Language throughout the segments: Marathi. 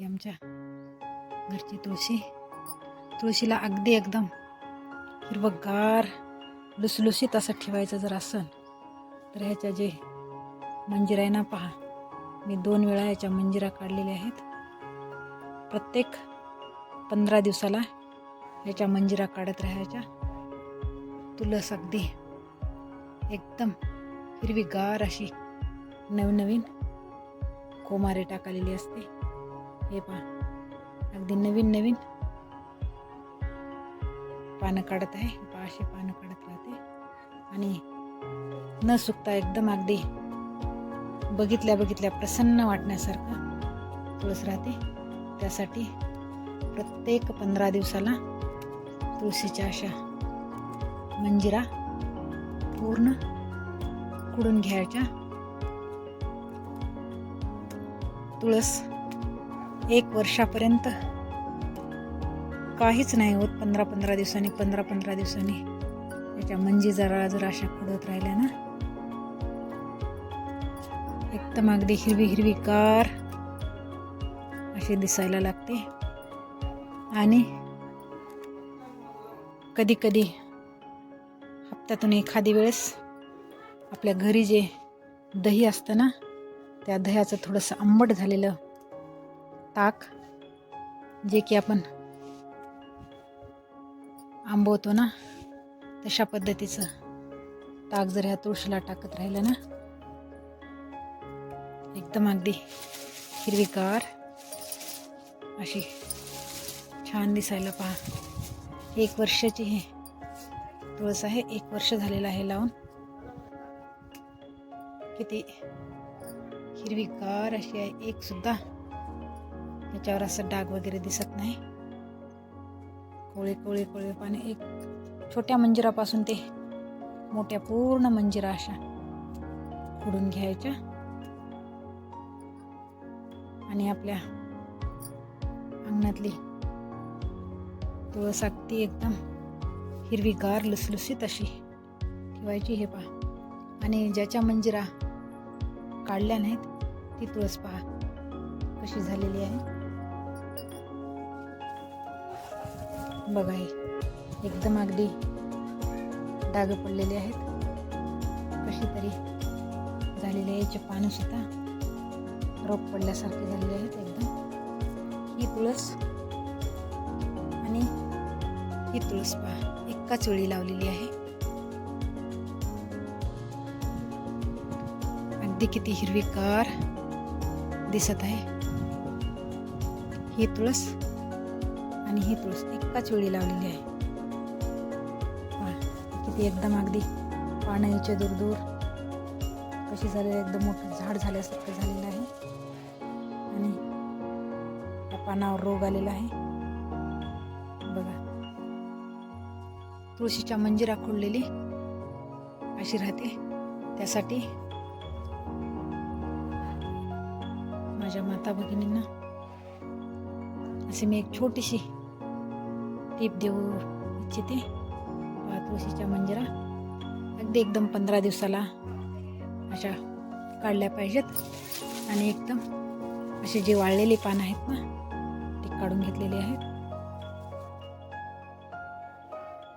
ही आमच्या घरची तुळशी. तुळशीला अगदी एकदम हिरवगार लुसलुसीत असं ठेवायचं जर असेल तर ह्याच्या जे मंजिर आहे ना पहा. मी दोन वेळा ह्याच्या मंजिरा काढलेल्या आहेत. प्रत्येक पंधरा दिवसाला ह्याच्या मंजिरा काढत राहायच्या. तुलस अगदी एकदम हिरवीगार अशी नवनवीन कोमारे टाकलेली असते. हे पहा. अगदी नवीन नवीन पानं काढत आहे. पहा अशी पानं काढत राहते. आणि न सुकता एकदम अगदी बघितल्या बघितल्या प्रसन्न वाटण्यासारखं तुळस राहते. त्यासाठी प्रत्येक पंधरा दिवसाला तुळशीच्या अशा मंजिरा पूर्ण कुडून घ्यायच्या. तुळस एक वर्षापर्यंत काहीच नाही होत पंधरा पंधरा दिवसांनी पंधरा पंधरा दिवसांनी. त्याच्या मंजी जरा जरा अशा खुडत राहिल्या ना. एकदम अगदी हिरवी हिरवी कार अशी दिसायला लागते. आणि कधी कधी हप्त्यातून एखादी वेळेस आपल्या घरी जे दही असतं ना त्या दह्याचं थोडंसं आंबट झालेलं ताक जे की आपण आंबवतो ना तशा पद्धतीचं ताक जर ह्या तुळशीला टाकत राहिलं ना एकदम अगदी हिरवीगार अशी छान दिसायला पहा. एक वर्षाची हे तुळस आहे एक वर्ष झालेलं आहे लावून. किती हिरवीगार अशी आहे एक सुद्धा त्याच्यावर असं डाग वगैरे दिसत नाही. कोळी कोळी कोळी पाणी एक छोट्या मंजिरापासून ते मोठ्या पूर्ण मंजिरा अशा खुडून घ्यायच्या. आणि आपल्या अंगणातली तुळस अगदी एकदम हिरवीगार लुसलुसीत अशी ठेवायची हे पहा. आणि ज्याच्या मंजिरा काढल्या नाहीत ती तुळस पहा कशी झालेली आहे. बघा हे. एकदम अगदी डाग पडलेले आहेत. कशी तरी झालेली आहे याचे पानं सुद्धा. रोप पडल्यासारखे झालेले आहेत एकदम. ही तुळस. आणि ही तुळस पहा एकाच वेळी लावलेली आहे. अगदी किती हिरवीगार दिसत आहे. ही तुळस. आणि ही तुळस एकाच वेळी लावलेली आहे. किती एकदम अगदी पाण्याच्या दूर दूर कशी झालेली एकदम मोठं झाड झाल्यासारखं झालेलं आहे. आणि त्या पानावर रोग आलेला आहे. बघा. तुळशीच्या मंजिरा खोडलेली अशी राहते. त्यासाठी माझ्या माता भगिनींना अशी मी एक छोटीशी टीप देऊ इच्छिते. पहा तुळशीच्या मंजिरा. अगदी एकदम पंधरा दिवसाला अशा काढल्या पाहिजेत. आणि एकदम असे जे वाळलेली पानं आहेत ना ती काढून घेतलेली आहेत.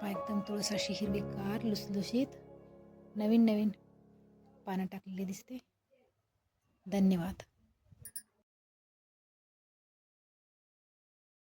एकदम तुळस अशी हिरवीगार लुसलुशीत नवीन नवीन पानं टाकलेली दिसते. धन्यवाद.